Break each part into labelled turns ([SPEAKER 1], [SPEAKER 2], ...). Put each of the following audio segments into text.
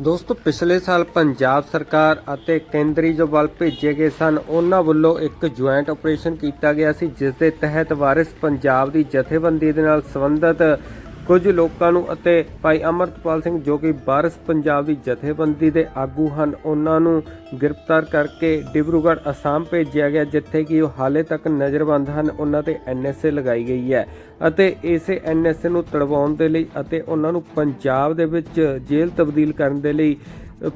[SPEAKER 1] ਦੋਸਤੋ, ਪਿਛਲੇ ਸਾਲ ਪੰਜਾਬ ਸਰਕਾਰ ਅਤੇ ਕੇਂਦਰੀ ਜੋ ਬਲ ਭੇਜੇ ਗਏ ਸਨ, ਉਹਨਾਂ ਵੱਲੋਂ ਇੱਕ ਜੁਆਇੰਟ ਆਪਰੇਸ਼ਨ ਕੀਤਾ ਗਿਆ ਸੀ ਜਿਸ ਦੇ ਤਹਿਤ ਵਾਰਿਸ ਪੰਜਾਬ ਦੀ ਜਥੇਬੰਦੀ ਦੇ ਨਾਲ ਸੰਬੰਧਿਤ ਕੁਝ ਲੋਕਾਂ ਨੂੰ ਅਤੇ ਭਾਈ ਅਮਰਤਪਾਲ ਸਿੰਘ ਜੋ ਕਿ ਬਾਰਸ ਪੰਜਾਬ ਦੀ ਜਥੇਬੰਦੀ ਦੇ ਆਗੂ ਹਨ, ਉਹਨਾਂ ਨੂੰ ਗ੍ਰਿਫਤਾਰ ਕਰਕੇ ਡਿਬਰੂਗੜ੍ਹ ਅਸਾਮ ਭੇਜਿਆ ਗਿਆ, ਜਿੱਥੇ ਕਿ ਉਹ ਹਾਲੇ ਤੱਕ ਨਜ਼ਰਬੰਦ ਹਨ। ਉਹਨਾਂ ਤੇ ਐਨਐਸਏ ਲਗਾਈ ਗਈ ਹੈ ਅਤੇ ਇਸੇ ਐਨਐਸਏ ਨੂੰ ਤੜਵਾਉਣ ਦੇ ਲਈ ਅਤੇ ਉਹਨਾਂ ਨੂੰ ਪੰਜਾਬ ਦੇ ਵਿੱਚ ਜੇਲ੍ਹ ਤਬਦੀਲ ਕਰਨ ਦੇ ਲਈ,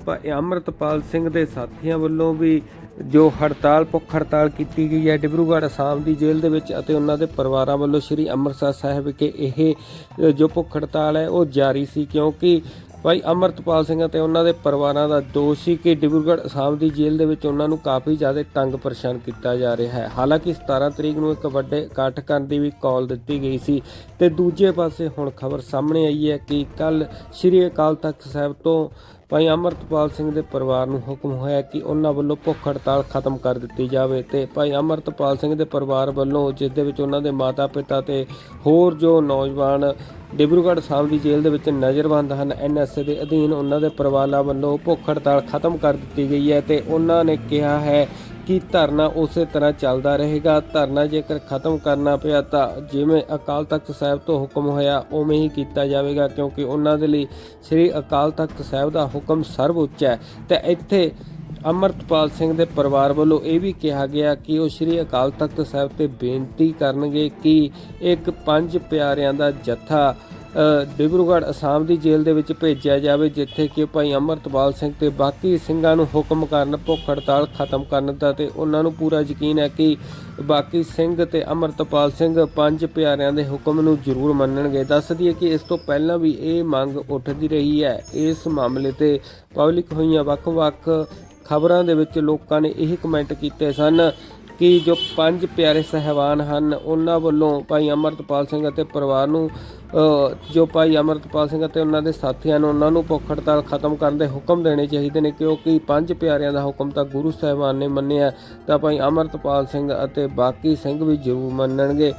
[SPEAKER 1] ਭਾਈ ਅਮਰਤਪਾਲ ਸਿੰਘ ਦੇ ਸਾਥੀਆਂ ਵੱਲੋਂ ਵੀ ਜੋ ਹੜਤਾਲ, ਭੁੱਖ ਹੜਤਾਲ ਕੀਤੀ ਗਈ ਹੈ, ਡਿਬਰੂਗੜ੍ਹ ਅਸਾਮ ਦੀ ਜੇਲ੍ਹ ਦੇ ਵਿੱਚ ਅਤੇ ਉਹਨਾਂ ਦੇ ਪਰਿਵਾਰਾਂ ਵੱਲੋਂ ਸ੍ਰੀ ਅੰਮ੍ਰਿਤਸਰ ਸਾਹਿਬ ਵਿਖੇ ਇਹ ਜੋ ਭੁੱਖ ਹੜਤਾਲ ਹੈ, ਉਹ ਜਾਰੀ ਸੀ ਕਿਉਂਕਿ ਭਾਈ ਅਮਰਤਪਾਲ ਸਿੰਘ ਅਤੇ ਉਹਨਾਂ ਦੇ ਪਰਿਵਾਰਾਂ ਦਾ ਦੋਸ਼ ਸੀ ਕਿ ਡਿਬਰੂਗੜ੍ਹ ਅਸਾਮ ਦੀ ਜੇਲ੍ਹ ਦੇ ਵਿੱਚ ਉਹਨਾਂ ਨੂੰ ਕਾਫੀ ਜ਼ਿਆਦਾ ਤੰਗ ਪਰੇਸ਼ਾਨ ਕੀਤਾ ਜਾ ਰਿਹਾ ਹੈ। ਹਾਲਾਂਕਿ 17 ਤਰੀਕ ਨੂੰ ਇੱਕ ਵੱਡੇ ਇਕੱਠ ਕਰਨ ਦੀ ਵੀ ਕਾਲ ਦਿੱਤੀ ਗਈ ਸੀ ਤੇ ਦੂਜੇ ਪਾਸੇ ਹੁਣ ਖਬਰ ਸਾਹਮਣੇ ਆਈ ਹੈ ਕਿ ਕੱਲ ਸ੍ਰੀ ਅਕਾਲ ਤਖਤ ਸਾਹਿਬ ਤੋਂ ਭਾਈ ਅਮਰਤਪਾਲ ਸਿੰਘ ਦੇ ਪਰਿਵਾਰ ਨੂੰ ਹੁਕਮ ਹੋਇਆ ਕਿ ਉਹਨਾਂ ਵੱਲੋਂ ਭੁੱਖ ਹੜਤਾਲ ਖਤਮ ਕਰ ਦਿੱਤੀ ਜਾਵੇ ਤੇ ਭਾਈ ਅਮਰਤਪਾਲ ਸਿੰਘ ਦੇ ਪਰਿਵਾਰ ਵੱਲੋਂ, ਜਿਸ ਦੇ ਵਿੱਚ ਉਹਨਾਂ ਦੇ ਮਾਤਾ-ਪਿਤਾ ਤੇ ਹੋਰ ਜੋ ਨੌਜਵਾਨ ਡਿਬਰੂਗੜ੍ਹ ਸਾਹਿਬ ਦੀ ਜੇਲ੍ਹ ਦੇ ਵਿੱਚ ਨਜ਼ਰਬੰਦ ਹਨ ਐਨਐਸਏ ਦੇ ਅਧੀਨ ਉਹਨਾਂ ਦੇ ਪਰਿਵਾਰਾਂ ਵੱਲੋਂ ਭੁੱਖ ਹੜਤਾਲ ਖਤਮ ਕਰ ਦਿੱਤੀ ਗਈ ਹੈ ਤੇ ਉਹਨਾਂ ਨੇ ਕਿਹਾ ਹੈ ਕਿ ਧਰਨਾ ਉਸੇ ਤਰ੍ਹਾਂ ਚੱਲਦਾ ਰਹੇਗਾ। ਧਰਨਾ ਜੇਕਰ ਖਤਮ ਕਰਨਾ ਪਿਆ ਤਾਂ ਜਿਵੇਂ ਅਕਾਲ ਤਖਤ ਸਾਹਿਬ ਤੋਂ ਹੁਕਮ ਹੋਇਆ, ਉਵੇਂ ਹੀ ਕੀਤਾ ਜਾਵੇਗਾ, ਕਿਉਂਕਿ ਉਹਨਾਂ ਦੇ ਲਈ ਸ੍ਰੀ ਅਕਾਲ ਤਖਤ ਸਾਹਿਬ ਦਾ ਹੁਕਮ ਸਰਵਉੱਚ ਹੈ। ਤੇ ਇੱਥੇ ਅਮਰਤਪਾਲ ਸਿੰਘ ਦੇ ਪਰਿਵਾਰ ਵੱਲੋਂ ਇਹ ਵੀ ਕਿਹਾ ਗਿਆ ਕਿ ਉਹ ਸ੍ਰੀ ਅਕਾਲ ਤਖਤ ਸਾਹਿਬ ਤੇ ਬੇਨਤੀ ਕਰਨਗੇ ਕਿ ਇੱਕ ਪੰਜ ਪਿਆਰਿਆਂ ਦਾ ਜਥਾ ਡਿਬਰੂਗੜ੍ਹ ਅਸਾਮ ਦੀ ਜੇਲ੍ਹ ਦੇ ਵਿੱਚ ਭੇਜਿਆ ਜਾਵੇ, ਜਿੱਥੇ ਕਿ ਭਾਈ ਅਮਰਤਪਾਲ ਸਿੰਘ ਤੇ ਬਾਕੀ ਸਿੰਘਾਂ ਨੂੰ ਹੁਕਮ ਕਰਨ ਭੁੱਖ ਹੜਤਾਲ ਖਤਮ ਕਰਨ ਦਾ ਤੇ ਉਹਨਾਂ ਨੂੰ ਪੂਰਾ ਯਕੀਨ ਹੈ ਕਿ ਬਾਕੀ ਸਿੰਘ ਤੇ ਅਮਰਤਪਾਲ ਸਿੰਘ ਪੰਜ ਪਿਆਰਿਆਂ ਦੇ ਹੁਕਮ ਨੂੰ ਜ਼ਰੂਰ ਮੰਨਣਗੇ। ਦੱਸ ਦਈਏ ਕਿ ਇਸ ਤੋਂ ਪਹਿਲਾਂ ਵੀ ਇਹ ਮੰਗ ਉੱਠਦੀ ਰਹੀ ਹੈ। ਇਸ ਮਾਮਲੇ ਤੇ ਪਬਲਿਕ ਹੋਈਆਂ ਵੱਖ-ਵੱਖ ਖਬਰਾਂ ਦੇ ਵਿੱਚ ਲੋਕਾਂ ਨੇ ਇਹ ਕਮੈਂਟ ਕੀਤੇ ਸਨ। ਕਿ ਜੋ ਪੰਜ ਪਿਆਰੇ ਸਹਿਬਾਨ ਹਨ, ਉਹਨਾਂ ਵੱਲੋਂ ਭਾਈ ਅਮਰਤਪਾਲ ਸਿੰਘ ਅਤੇ ਪਰਿਵਾਰ ਨੂੰ ਜੋ ਭਾਈ ਅਮਰਤਪਾਲ ਸਿੰਘ ਅਤੇ ਉਹਨਾਂ ਦੇ ਸਾਥੀਆਂ ਨੂੰ, ਉਹਨਾਂ ਨੂੰ ਭੁੱਖ ਹੜਤਾਲ ਖਤਮ ਕਰਨ ਦੇ ਹੁਕਮ ਦੇਣੇ ਚਾਹੀਦੇ ਨੇ, ਕਿਉਂਕਿ ਪੰਜ ਪਿਆਰਿਆਂ ਦਾ ਹੁਕਮ ਤਾਂ ਗੁਰੂ ਸਾਹਿਬਾਨ ਨੇ ਮੰਨਿਆ, ਤਾਂ ਭਾਈ ਅਮਰਤਪਾਲ ਸਿੰਘ ਅਤੇ ਬਾਕੀ ਸਿੰਘ ਵੀ ਜ਼ਰੂਰ ਮੰਨਣਗੇ।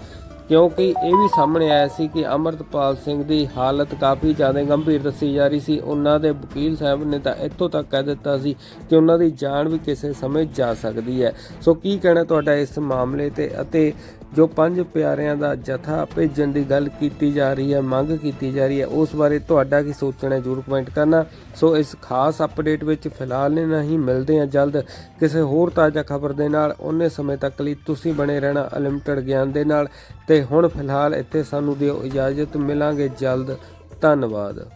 [SPEAKER 1] ਕਿਉਂਕਿ ਇਹ ਵੀ ਸਾਹਮਣੇ ਆਇਆ ਸੀ ਕਿ ਅਮਰਤਪਾਲ ਸਿੰਘ ਦੀ ਹਾਲਤ ਕਾਫੀ ਜ਼ਿਆਦਾ ਗੰਭੀਰ ਦੱਸੀ ਜਾ ਰਹੀ ਸੀ। ਉਹਨਾਂ ਦੇ ਵਕੀਲ ਸਾਹਿਬ ਨੇ ਤਾਂ ਇੱਥੋਂ ਤੱਕ ਕਹਿ ਦਿੱਤਾ ਸੀ ਕਿ ਉਹਨਾਂ ਦੀ ਜਾਨ ਵੀ ਕਿਸੇ ਸਮੇਂ ਜਾ ਸਕਦੀ ਹੈ। ਸੋ ਕੀ ਕਹਿਣਾ ਤੁਹਾਡਾ ਇਸ ਮਾਮਲੇ ਤੇ ਅਤੇ ਜੋ ਪੰਜ ਪਿਆਰਿਆਂ ਦਾ ਜਥਾ ਭੇਜਣ ਦੀ ਗੱਲ ਕੀਤੀ ਜਾ ਰਹੀ ਹੈ, ਮੰਗ ਕੀਤੀ ਜਾ ਰਹੀ ਹੈ, ਉਸ ਬਾਰੇ ਤੁਹਾਡਾ ਕੀ ਸੋਚਣਾ ਹੈ? ਜਰੂਰ ਕਮੈਂਟ ਕਰਨਾ। ਸੋ ਇਸ ਖਾਸ ਅਪਡੇਟ ਵਿੱਚ ਫਿਲਹਾਲ ਨੇ ਨਹੀਂ ਮਿਲਦੇ ਹਾਂ ਜਲਦ। ਕਿਸੇ ਹੋਰ ਤਾਜ਼ਾ ਖਬਰ ਦੇ ਨਾਲ, ਉਹਨੇ ਸਮੇਂ ਤੱਕ ਲਈ ਤੁਸੀਂ ਬਣੇ ਰਹਿਣਾ ਅਨਲਿਮਟਿਡ ਗਿਆਨ ਦੇ ਨਾਲ। ਤੇ ਹੁਣ ਫਿਲਹਾਲ ਇੱਥੇ ਸਾਨੂੰ ਦਿਓ ਇਜਾਜ਼ਤ, ਮਿਲਾਂਗੇ ਜਲਦ। ਧੰਨਵਾਦ।